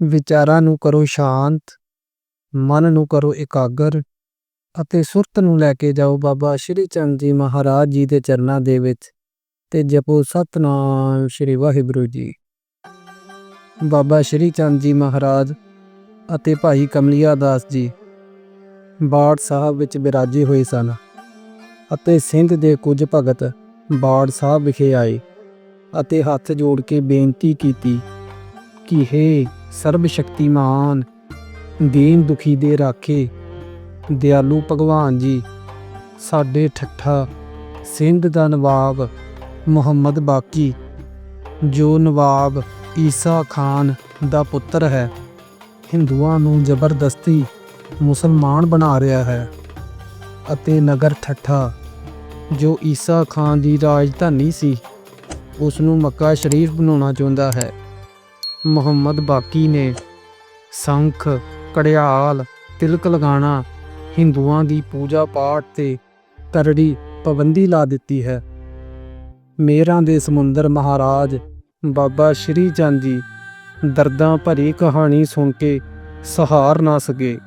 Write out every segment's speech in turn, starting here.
ਵਿਚਾਰਾਂ ਨੂੰ ਕਰੋ ਸ਼ਾਂਤ, ਮਨ ਨੂੰ ਕਰੋ ਇਕਾਗਰ ਅਤੇ ਸੁਰਤ ਨੂੰ ਲੈ ਕੇ ਜਾਓ। ਬਾਬਾ ਸ਼੍ਰੀ ਚੰਦ ਜੀ ਮਹਾਰਾਜ ਜੀ ਦੇ ਚਰਨਾਂ ਦੇ ਵਿੱਚ ਤੇ ਜਪੋ ਸਤਨਾਮ ਸ਼੍ਰੀ ਵਾਹਿਗੁਰੂ ਜੀ। ਬਾਬਾ ਸ਼੍ਰੀ ਚੰਦ ਜੀ ਮਹਾਰਾਜ ਅਤੇ ਭਾਈ ਕਮਲਿਆ ਦਾਸ ਜੀ ਬਾੜ ਸਾਹਿਬ ਵਿੱਚ ਬਿਰਾਜੇ ਹੋਏ ਸਨ ਅਤੇ ਸਿੰਘ ਦੇ ਕੁਝ ਭਗਤ ਬਾੜ ਸਾਹਿਬ ਵਿਖੇ ਆਏ ਅਤੇ ਹੱਥ ਜੋੜ ਕੇ ਬੇਨਤੀ ਕੀਤੀ ਕਿ ਹੇ ਸਰਬ ਸ਼ਕਤੀਮਾਨ ਦੀਨ ਦੁਖੀ ਦੇ ਰਾਖੇ, ਦਿਆਲੂ ਭਗਵਾਨ ਜੀ, ਸਾਡੇ ਠੱਠਾ ਸਿੰਧ ਦਾ ਨਵਾਬ ਮੁਹੰਮਦ ਬਾਕੀ, ਜੋ ਨਵਾਬ ਈਸਾ ਖਾਨ ਦਾ ਪੁੱਤਰ ਹੈ, ਹਿੰਦੂਆਂ ਨੂੰ ਜ਼ਬਰਦਸਤੀ ਮੁਸਲਮਾਨ ਬਣਾ ਰਿਹਾ ਹੈ ਅਤੇ ਨਗਰ ਠੱਠਾ, ਜੋ ਈਸਾ ਖਾਨ ਦੀ ਰਾਜਧਾਨੀ ਸੀ ਉਸ ਨੂੰ ਮੱਕਾ ਸ਼ਰੀਫ ਬਣਾਉਣਾ ਚਾਹੁੰਦਾ ਹੈ। ਮੁਹੰਮਦ ਬਾਕੀ ਨੇ ਸੰਖ ਕੜਿਆਲ ਤਿਲਕ ਲਗਾਣਾ, ਹਿੰਦੂਆਂ ਦੀ ਪੂਜਾ ਪਾਠ ਤੇ ਕਰੜੀ ਪਾਬੰਦੀ ਲਾ ਦਿੱਤੀ ਹੈ। ਮੇਰਾਂ ਦੇ ਸਮੁੰਦਰ ਮਹਾਰਾਜ ਬਾਬਾ ਸ਼੍ਰੀ ਚੰਦ ਜੀ ਦਰਦਾਂ ਭਰੀ ਕਹਾਣੀ ਸੁਣ ਕੇ ਸਹਾਰ ਨਾ ਸਕੇ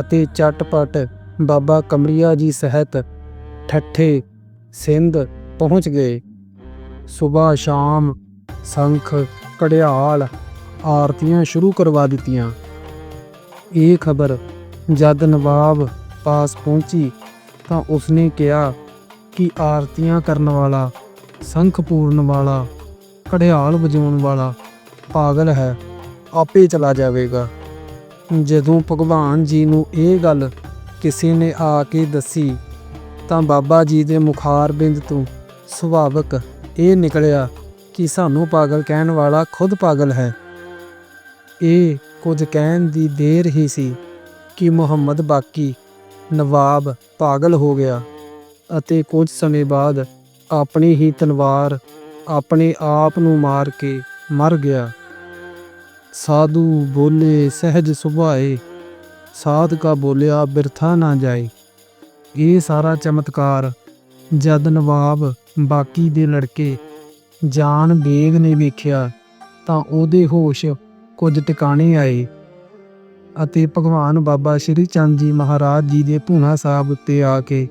ਅਤੇ ਚਟਪਟ ਬਾਬਾ ਕਮਰੀਆ ਜੀ ਸਹਿਤ ਠੱਠੇ ਸਿੰਧ ਪਹੁੰਚ ਗਏ। ਸਵੇਰ ਸ਼ਾਮ ਸੰਖ ਕੜਿਆਲ ਆਰਤੀਆਂ ਸ਼ੁਰੂ ਕਰਵਾ ਦਿੱਤੀਆਂ। ਇਹ ਖਬਰ ਜਦ ਨਵਾਬ ਪਾਸ ਪਹੁੰਚੀ ਤਾਂ ਉਸਨੇ ਕਿਹਾ ਕਿ ਆਰਤੀਆਂ ਕਰਨ ਵਾਲਾ ਸੰਖ ਪੂਰਨ ਵਾਲਾ ਕੜਿਆਲ ਵਜਾਉਣ ਵਾਲਾ ਪਾਗਲ ਹੈ, ਆਪੇ ਚਲਾ ਜਾਵੇਗਾ। ਜਦੋਂ ਭਗਵਾਨ ਜੀ ਨੂੰ ਇਹ ਗੱਲ ਕਿਸੇ ਨੇ ਆ ਕੇ ਦੱਸੀ ਤਾਂ ਬਾਬਾ ਜੀ ਦੇ ਮੁਖਾਰ ਬਿੰਦ ਤੋਂ ਸੁਭਾਵਕ ਇਹ ਨਿਕਲਿਆ ਕਿ ਸਾਨੂੰ ਪਾਗਲ ਕਹਿਣ ਵਾਲਾ ਖੁਦ ਪਾਗਲ ਹੈ। ਇਹ ਕੁਝ ਕਹਿਣ ਦੀ ਦੇਰ ਹੀ ਸੀ ਕਿ ਮੁਹੰਮਦ ਬਾਕੀ ਨਵਾਬ ਪਾਗਲ ਹੋ ਗਿਆ ਅਤੇ ਕੁਝ ਸਮੇਂ ਬਾਅਦ ਆਪਣੀ ਹੀ ਤਲਵਾਰ ਆਪਣੇ ਆਪ ਨੂੰ ਮਾਰ ਕੇ ਮਰ ਗਿਆ। ਸਾਧੂ ਬੋਲੇ, ਸਹਿਜ ਸੁਭਾਏ ਸਾਧਕਾ ਬੋਲਿਆ, ਬਿਰਥਾ ਨਾ ਜਾਏ। ਇਹ ਸਾਰਾ ਚਮਤਕਾਰ ਜਦ ਨਵਾਬ ਬਾਕੀ ਦੇ ਲੜਕੇ ਜਾਨ ਬੇਗ ਨੇ ਵੇਖਿਆ ਤਾਂ ਉਹਦੇ ਹੋਸ਼ ਕੁਝ ਟਿਕਾਣੇ ਆਏ ਅਤੇ ਭਗਵਾਨ ਬਾਬਾ ਸ਼੍ਰੀ ਚੰਦ ਜੀ ਮਹਾਰਾਜ ਜੀ ਦੇ ਭੂਨਾ ਸਾਹਿਬ ਉੱਤੇ ਆ ਕੇ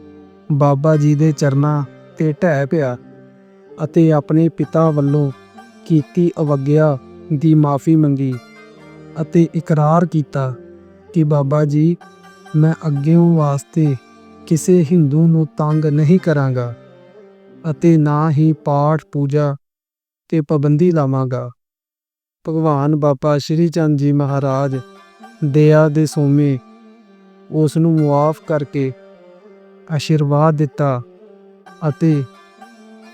ਬਾਬਾ ਜੀ ਦੇ ਚਰਨਾਂ ਤੇ ਢਹਿ ਪਿਆ ਅਤੇ ਆਪਣੇ ਪਿਤਾ ਵੱਲੋਂ ਕੀਤੀ ਅਵਗਿਆ ਦੀ ਮਾਫੀ ਮੰਗੀ ਅਤੇ ਇਕਰਾਰ ਕੀਤਾ ਕਿ ਬਾਬਾ ਜੀ, ਮੈਂ ਅੱਗੇੋਂ ਵਾਸਤੇ ਕਿਸੇ ਹਿੰਦੂ ਨੂੰ ਤੰਗ ਨਹੀਂ ਕਰਾਂਗਾ। ਅਤੇ ਨਾ ਹੀ ਪਾਠ, ਪੂਜਾ ਤੇ ਪਾਬੰਦੀ ਲਾਵਾਂਗਾ। ਭਗਵਾਨ ਬਾਬਾ ਸ਼੍ਰੀ ਚੰਦ ਜੀ ਮਹਾਰਾਜ ਦਇਆ ਦੇ ਸੋਮੇ ਉਸ ਨੂੰ ਮੁਆਫ ਕਰਕੇ ਆਸ਼ੀਰਵਾਦ ਦਿੱਤਾ ਅਤੇ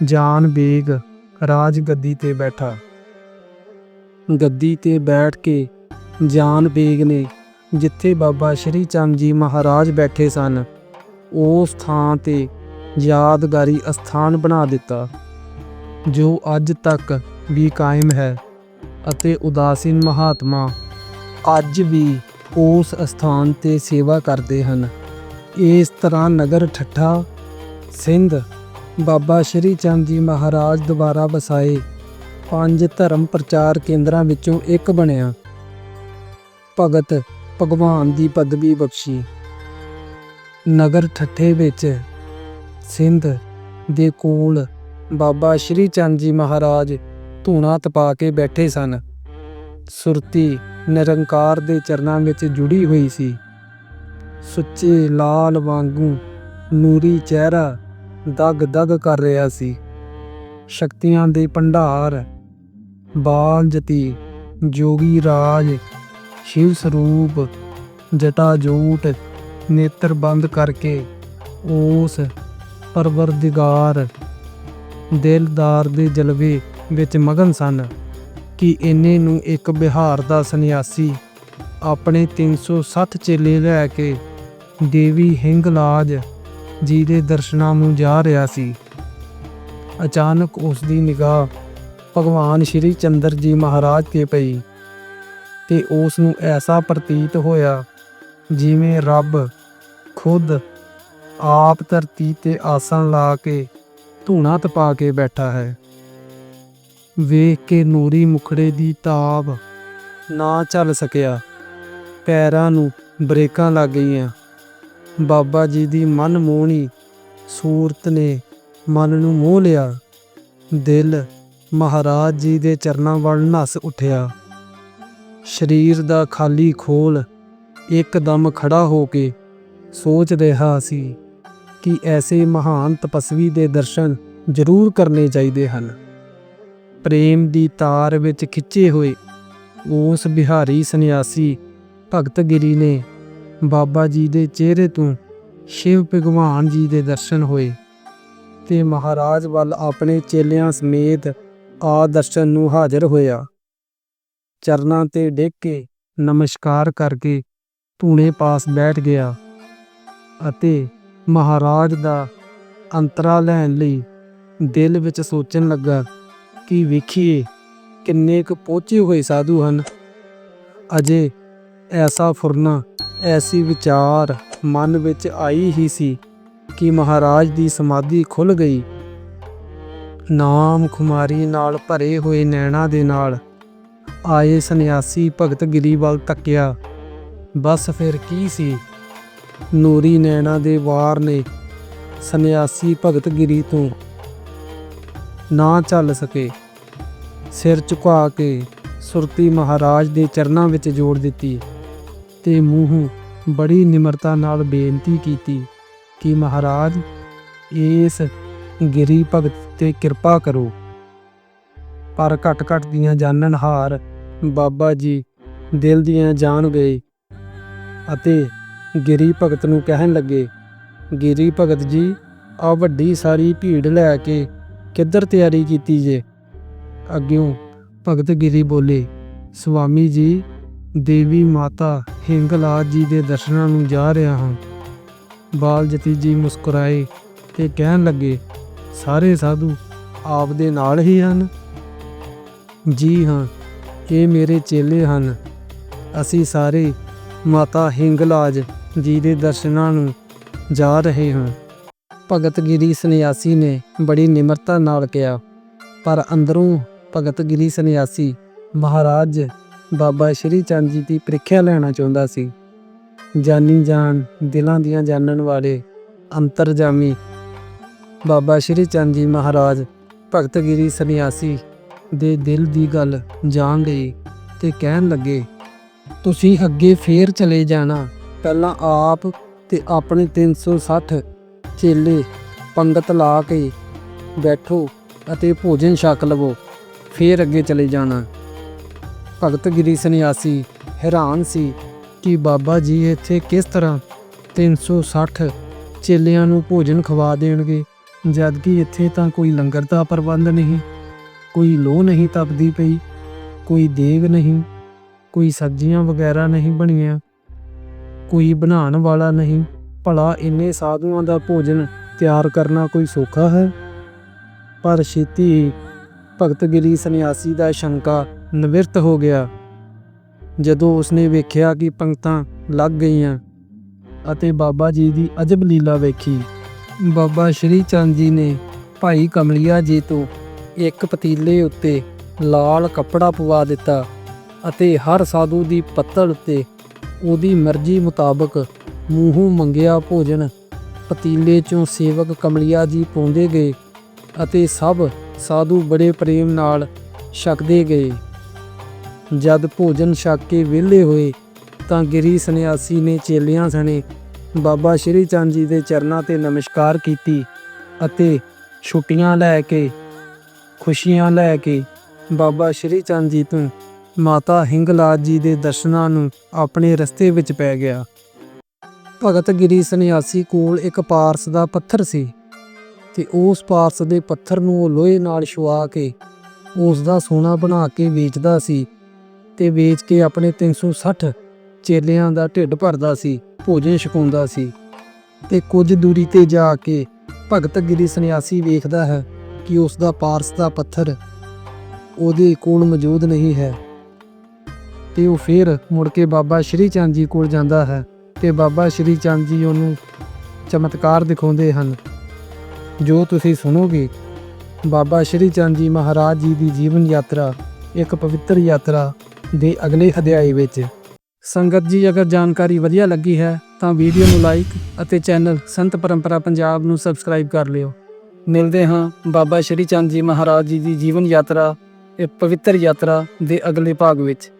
ਜਾਨ ਬੇਗ ਰਾਜ ਗੱਦੀ ਤੇ ਬੈਠਾ। ਗੱਦੀ ਤੇ ਬੈਠ ਕੇ ਜਾਨ ਬੇਗ ਨੇ ਜਿੱਥੇ ਬਾਬਾ ਸ਼੍ਰੀ ਚੰਦ ਜੀ ਮਹਾਰਾਜ ਬੈਠੇ ਸਨ, ਉਸ ਥਾਂ ਤੇ ਯਾਦਗਾਰੀ ਅਸਥਾਨ ਬਣਾ ਦਿੱਤਾ, ਜੋ ਅੱਜ ਤੱਕ ਵੀ ਕਾਇਮ ਹੈ ਅਤੇ ਉਦਾਸੀਨ ਮਹਾਤਮਾ ਅੱਜ ਵੀ ਉਸ ਅਸਥਾਨ ਤੇ ਸੇਵਾ ਕਰਦੇ ਹਨ। ਇਸ ਤਰ੍ਹਾਂ ਨਗਰ ਠੱਠਾ, ਸਿੰਧ, ਬਾਬਾ ਸ਼੍ਰੀ ਚੰਦ ਜੀ ਮਹਾਰਾਜ ਦੁਆਰਾ ਵਸਾਏ ਪੰਜ ਧਰਮ ਪ੍ਰਚਾਰ ਕੇਂਦਰਾਂ ਵਿੱਚੋਂ ਇੱਕ ਬਣਿਆ। ਭਗਤ ਭਗਵਾਨ ਦੀ ਪਦਵੀ ਬਖਸ਼ੀ। ਨਗਰ ਠੱਠੇ ਵਿੱਚ ਸਿੰਧ ਦੇ ਕੋਲ ਬਾਬਾ ਸ਼੍ਰੀ ਚੰਦ ਜੀ ਮਹਾਰਾਜ ਧੂਣਾ ਤਪਾ ਕੇ ਬੈਠੇ ਸਨ। ਸੁਰਤੀ ਨਿਰੰਕਾਰ ਦੇ ਚਰਨਾਂ ਵਿੱਚ ਜੁੜੀ ਹੋਈ ਸੀ। ਸੁੱਚੇ ਲਾਲ ਵਾਂਗੂ ਨੂਰੀ ਚਿਹਰਾ ਦਗ ਦਗ ਕਰ ਰਿਹਾ ਸੀ। ਸ਼ਕਤੀਆਂ ਦੇ ਭੰਡਾਰ ਬਾਲ ਜਤੀ ਜੋਗੀ ਰਾਜ, ਸ਼ਿਵ ਸਰੂਪ ਜਟਾ ਜੂਟ ਨੇਤਰ ਬੰਦ ਕਰਕੇ ਉਸ ਪਰਵਰਦਿਗਾਰ, ਦਿਲਦਾਰ ਦੇ ਜਲਵੇ ਵਿੱਚ ਮਗਨ ਸਨ ਕਿ ਇਹਨੇ ਨੂੰ ਇੱਕ ਬਿਹਾਰ ਦਾ ਸੰਨਿਆਸੀ ਆਪਣੇ 360 ਚੇਲੇ ਲੈ ਕੇ ਦੇਵੀ ਹਿੰਗਲਾਜ ਜੀ ਦੇ ਦਰਸ਼ਨਾਂ ਨੂੰ ਜਾ ਰਿਹਾ ਸੀ। ਅਚਾਨਕ ਉਸ ਦੀ ਨਿਗਾਹ ਭਗਵਾਨ ਸ਼੍ਰੀ ਚੰਦਰ ਜੀ ਮਹਾਰਾਜ ਤੇ ਪਈ ਤੇ ਉਸ ਨੂੰ ਐਸਾ ਪ੍ਰਤੀਤ ਹੋਇਆ ਜਿਵੇਂ ਰੱਬ ਖੁਦ ਆਪ ਧਰਤੀ ਤੇ ਆਸਣ ਲਾ ਕੇ ਧੂਣਾ ਤਪਾ ਕੇ ਬੈਠਾ ਹੈ। ਵੇਖ ਕੇ ਨੂਰੀ ਮੁਖੜੇ ਦੀ ਤਾਬ ਨਾ ਚੱਲ ਸਕਿਆ। ਪੈਰਾਂ ਨੂੰ ਬ੍ਰੇਕਾਂ ਲੱਗ ਗਈਆਂ। ਬਾਬਾ ਜੀ ਦੀ ਮਨ ਮੋਹਣੀ ਸੂਰਤ ਨੇ ਮਨ ਨੂੰ ਮੋਹ ਲਿਆ। ਦਿਲ ਮਹਾਰਾਜ ਜੀ ਦੇ ਚਰਨਾਂ ਵੱਲ ਨਸ ਉੱਠਿਆ। ਸਰੀਰ ਦਾ ਖਾਲੀ ਖੋਲ ਇੱਕਦਮ ਖੜਾ ਹੋ ਕੇ ਸੋਚ ਰਿਹਾ ਸੀ। ਕਿ ਐਸੇ ਮਹਾਨ ਤਪਸਵੀ ਦੇ ਦਰਸ਼ਨ ਜ਼ਰੂਰ ਕਰਨੇ ਚਾਹੀਦੇ ਹਨ। ਪ੍ਰੇਮ ਦੀ ਤਾਰ ਵਿੱਚ ਖਿੱਚੇ ਹੋਏ ਉਸ ਬਿਹਾਰੀ ਸੰਨਿਆਸੀ ਭਗਤ ਗਿਰੀ ਨੇ ਬਾਬਾ ਜੀ ਦੇ ਚਿਹਰੇ ਤੋਂ ਸ਼ਿਵ ਭਗਵਾਨ ਜੀ ਦੇ ਦਰਸ਼ਨ ਹੋਏ ਤੇ ਮਹਾਰਾਜ ਵੱਲ ਆਪਣੇ ਚੇਲਿਆਂ ਸਮੇਤ ਆ ਦਰਸ਼ਨ ਨੂੰ ਹਾਜ਼ਰ ਹੋਇਆ। ਚਰਨਾਂ ਤੇ ਡਿੱਗ ਕੇ ਨਮਸਕਾਰ ਕਰਕੇ ਧੂਣੇ ਪਾਸ ਬੈਠ ਗਿਆ ਅਤੇ ਮਹਾਰਾਜ ਦਾ ਅੰਤਰਾ ਲੈਣ ਲਈ ਦਿਲ ਵਿੱਚ ਸੋਚਣ ਲੱਗਾ ਕਿ ਵੇਖੀਏ ਕਿੰਨੇ ਕੁ ਪਹੁੰਚੇ ਹੋਏ ਸਾਧੂ ਹਨ। ਅਜੇ ਐਸਾ ਫੁਰਨਾ, ਐਸੀ ਵਿਚਾਰ ਮਨ ਵਿੱਚ ਆਈ ਹੀ ਸੀ ਕਿ ਮਹਾਰਾਜ ਦੀ ਸਮਾਧੀ ਖੁੱਲ ਗਈ। ਨਾਮ ਖੁਮਾਰੀ ਨਾਲ ਭਰੇ ਹੋਏ ਨੈਣਾ ਦੇ ਨਾਲ ਆਏ ਸੰਨਿਆਸੀ ਭਗਤ ਗਿਰੀ ਵੱਲ ਤੱਕਿਆ, ਬਸ ਫਿਰ ਕੀ ਸੀ? ਨੂਰੀ ਨੈਣਾ ਦੇ ਵਾਰ ਨੇ ਸੰਨਿਆਸੀ ਭਗਤ ਗਿਰੀ ਤੋਂ ਨਾ ਚੱਲ ਸਕੇ। ਸਿਰ ਝੁਕਾ ਕੇ ਸੁਰਤੀ ਮਹਾਰਾਜ ਦੇ ਚਰਨਾਂ ਵਿੱਚ ਜੋੜ ਦਿੱਤੀ ਤੇ ਮੂੰਹੋਂ ਬੜੀ ਨਿਮਰਤਾ ਨਾਲ ਬੇਨਤੀ ਕੀਤੀ ਕਿ ਮਹਾਰਾਜ, ਇਸ ਗਿਰੀ ਭਗਤ ਤੇ ਕਿਰਪਾ ਕਰੋ। ਪਰ ਘਟ ਘਟ ਦੀਆਂ ਜਾਣਨ ਬਾਬਾ ਜੀ ਦਿਲ ਦੀਆਂ ਜਾਣ ਗਏ ਅਤੇ ਗਿਰੀ ਭਗਤ ਨੂੰ ਕਹਿਣ ਲੱਗੇ, ਗਿਰੀ ਭਗਤ ਜੀ ਆ ਵੱਡੀ ਸਾਰੀ ਭੀੜ ਲੈ ਕੇ ਕਿੱਧਰ ਤਿਆਰੀ ਕੀਤੀ ਜੇ? ਅੱਗਿਓਂ ਭਗਤ ਗਿਰੀ ਬੋਲੇ ਸੁਆਮੀ ਜੀ, ਦੇਵੀ ਮਾਤਾ ਹਿੰਗਲਾਜ ਜੀ ਦੇ ਦਰਸ਼ਨਾਂ ਨੂੰ ਜਾ ਰਿਹਾ ਹਾਂ। ਬਾਲ ਜਤੀ ਜੀ ਮੁਸਕਰਾਏ ਤੇ ਕਹਿਣ ਲੱਗੇ, ਸਾਰੇ ਸਾਧੂ ਆਪ ਦੇ ਨਾਲ ਹੀ ਹਨ? ਜੀ ਹਾਂ, ਇਹ ਮੇਰੇ ਚੇਲੇ ਹਨ। ਅਸੀਂ ਸਾਰੇ ਮਾਤਾ ਹਿੰਗਲਾਜ ਜੀ ਦੇ ਦਰਸ਼ਨਾਂ ਨੂੰ ਜਾ ਰਹੇ ਹਾਂ। ਭਗਤ ਗਿਰੀ ਸੰਨਿਆਸੀ ਨੇ ਬੜੀ ਨਿਮਰਤਾ ਨਾਲ ਕਿਹਾ, ਪਰ ਅੰਦਰੋਂ ਭਗਤ ਗਿਰੀ ਸੰਨਿਆਸੀ ਮਹਾਰਾਜ ਬਾਬਾ ਸ਼੍ਰੀ ਚੰਦ ਜੀ ਦੀ ਪ੍ਰੀਖਿਆ ਲੈਣਾ ਚਾਹੁੰਦਾ ਸੀ। ਜਾਨੀ ਜਾਨ ਦਿਲਾਂ ਦੀਆਂ ਜਾਣਨ ਵਾਲੇ ਅੰਤਰਜਾਮੀ ਬਾਬਾ ਸ਼੍ਰੀ ਚੰਦ ਜੀ ਮਹਾਰਾਜ ਭਗਤ ਗਿਰੀ ਸੰਨਿਆਸੀ ਦੇ ਦਿਲ ਦੀ ਗੱਲ ਜਾਣ ਗਏ ਤੇ ਕਹਿਣ ਲੱਗੇ, ਤੁਸੀਂ ਅੱਗੇ ਫੇਰ ਚਲੇ ਜਾਣਾ ਪਹਿਲਾਂ ਆਪ ਤੇ ਆਪਣੇ 360 ਚੇਲੇ ਪੰਗਤ ਲਾ ਕੇ ਬੈਠੋ ਅਤੇ ਭੋਜਨ ਛਕ ਲਵੋ, ਫੇਰ ਅੱਗੇ ਚਲੇ ਜਾਣਾ। ਭਗਤ ਗਿਰੀ ਸੰਨਿਆਸੀ ਹੈਰਾਨ ਸੀ ਕਿ ਬਾਬਾ ਜੀ ਇੱਥੇ ਕਿਸ ਤਰ੍ਹਾਂ 360 ਚੇਲਿਆਂ ਨੂੰ ਭੋਜਨ ਖਵਾ ਦੇਣਗੇ, ਜਦਕਿ ਇੱਥੇ ਤਾਂ ਕੋਈ ਲੰਗਰ ਦਾ ਪ੍ਰਬੰਧ ਨਹੀਂ, ਕੋਈ ਲੋਹ ਨਹੀਂ ਤਪਦੀ ਪਈ, ਕੋਈ ਦੇਗ ਨਹੀਂ, ਕੋਈ ਸਬਜ਼ੀਆਂ ਵਗੈਰਾ ਨਹੀਂ ਬਣੀਆਂ। ਕੋਈ ਬਣਾਉਣ ਵਾਲਾ ਨਹੀਂ। ਭਲਾ ਇੰਨੇ ਸਾਧੂਆਂ ਦਾ ਭੋਜਨ ਤਿਆਰ ਕਰਨਾ ਕੋਈ ਸੌਖਾ ਹੈ? ਪਰ ਛੇਤੀ ਹੀ ਸੰਨਿਆਸੀ ਦਾ ਸ਼ੰਕਾ ਨਿਵਰਤ ਹੋ ਗਿਆ। ਜਦੋਂ ਉਸਨੇ ਵੇਖਿਆ ਕਿ ਪੰਕਤਾਂ ਲੱਗ ਗਈਆਂ ਅਤੇ ਬਾਬਾ ਜੀ ਦੀ ਅਜਬ ਲੀਲਾ ਵੇਖੀ, ਬਾਬਾ ਸ਼੍ਰੀ ਚੰਦ ਜੀ ਨੇ ਭਾਈ ਕਮਲਿਆ ਜੀ ਤੋਂ ਇੱਕ ਪਤੀਲੇ ਉੱਤੇ ਲਾਲ ਕੱਪੜਾ ਪਵਾ ਦਿੱਤਾ ਅਤੇ ਹਰ ਸਾਧੂ ਦੀ ਪੱਤਲ ਉੱਤੇ ਉਹਦੀ ਮਰਜ਼ੀ ਮੁਤਾਬਕ ਮੂੰਹੋਂ ਮੰਗਿਆ ਭੋਜਨ, ਪਤੀਲੇ ਚੋਂ ਸੇਵਕ ਕਮਲਿਆ ਜੀ ਪਾਉਂਦੇ ਗਏ ਅਤੇ ਸਭ ਸਾਧੂ ਬੜੇ ਪ੍ਰੇਮ ਨਾਲ ਛਕਦੇ ਗਏ। ਜਦ ਭੋਜਨ ਛਕ ਕੇ ਵਿਹਲੇ ਹੋਏ, ਤਾਂ ਗਿਰੀ ਸੰਨਿਆਸੀ ਨੇ ਚੇਲਿਆਂ ਸਣੇ ਬਾਬਾ ਸ਼੍ਰੀ ਚੰਦ ਜੀ ਦੇ ਚਰਨਾਂ ਤੇ ਨਮਸਕਾਰ ਕੀਤੀ ਅਤੇ ਛੁੱਟੀਆਂ ਲੈ ਕੇ, ਖੁਸ਼ੀਆਂ ਲੈ ਕੇ ਬਾਬਾ ਸ਼੍ਰੀ ਚੰਦ ਜੀ ਤੋਂ ਮਾਤਾ ਹਿੰਗਲਾਜ ਜੀ ਦੇ ਦਰਸ਼ਨਾਂ ਨੂੰ ਆਪਣੇ ਰਸਤੇ ਵਿੱਚ ਪੈ ਗਿਆ। ਭਗਤ ਗਿਰੀ ਸੰਨਿਆਸੀ ਕੋਲ ਇੱਕ ਪਾਰਸ ਦਾ ਪੱਥਰ ਸੀ ਤੇ ਉਸ ਪਾਰਸ ਦੇ ਪੱਥਰ ਨੂੰ ਉਹ ਲੋਹੇ ਨਾਲ ਛੁਆ ਕੇ ਉਸ ਦਾ ਸੋਨਾ ਬਣਾ ਕੇ ਵੇਚਦਾ ਸੀ ਤੇ ਵੇਚ ਕੇ ਆਪਣੇ 360 ਚੇਲਿਆਂ ਦਾ ਢਿੱਡ ਭਰਦਾ ਸੀ, ਭੋਜਨ ਛਕਾਉਂਦਾ ਸੀ ਤੇ ਕੁਝ ਦੂਰੀ ਤੇ ਜਾ ਕੇ ਭਗਤ ਗਿਰੀ ਸੰਨਿਆਸੀ ਵੇਖਦਾ ਹੈ ਕਿ ਉਸ ਦਾ ਪਾਰਸ ਦਾ ਪੱਥਰ ਉਹਦੇ ਕੋਲ ਮੌਜੂਦ ਨਹੀਂ ਹੈ। ਤੇ ਉਹ ਫਿਰ ਮੁੜ ਕੇ ਬਾਬਾ ਸ਼੍ਰੀ ਚੰਦ ਜੀ ਕੋਲ ਜਾਂਦਾ ਹੈ ਤੇ ਬਾਬਾ ਸ਼੍ਰੀ ਚੰਦ ਜੀ ਉਹਨੂੰ ਚਮਤਕਾਰ ਦਿਖਾਉਂਦੇ ਹਨ। ਜੋ ਤੁਸੀਂ ਸੁਣੋਗੇ, ਬਾਬਾ ਸ਼੍ਰੀ ਚੰਦ ਜੀ ਮਹਾਰਾਜ ਜੀ ਦੀ ਜੀਵਨ ਯਾਤਰਾ, ਇੱਕ ਪਵਿੱਤਰ ਯਾਤਰਾ ਦੇ ਅਗਲੇ ਅਧਿਆਇ ਵਿੱਚ। ਸੰਗਤ ਜੀ, ਅਗਰ ਜਾਣਕਾਰੀ ਵਧੀਆ ਲੱਗੀ ਹੈ, ਤਾਂ ਵੀਡੀਓ ਨੂੰ ਲਾਈਕ ਅਤੇ ਚੈਨਲ ਸੰਤ ਪਰੰਪਰਾ ਪੰਜਾਬ ਨੂੰ ਸਬਸਕ੍ਰਾਈਬ ਕਰ ਲਿਓ। ਮਿਲਦੇ ਹਾਂ ਬਾਬਾ ਸ਼੍ਰੀ ਚੰਦ ਜੀ ਮਹਾਰਾਜ ਜੀ ਦੀ ਜੀਵਨ ਯਾਤਰਾ ਇਹ ਪਵਿੱਤਰ ਯਾਤਰਾ ਦੇ ਅਗਲੇ ਭਾਗ ਵਿੱਚ।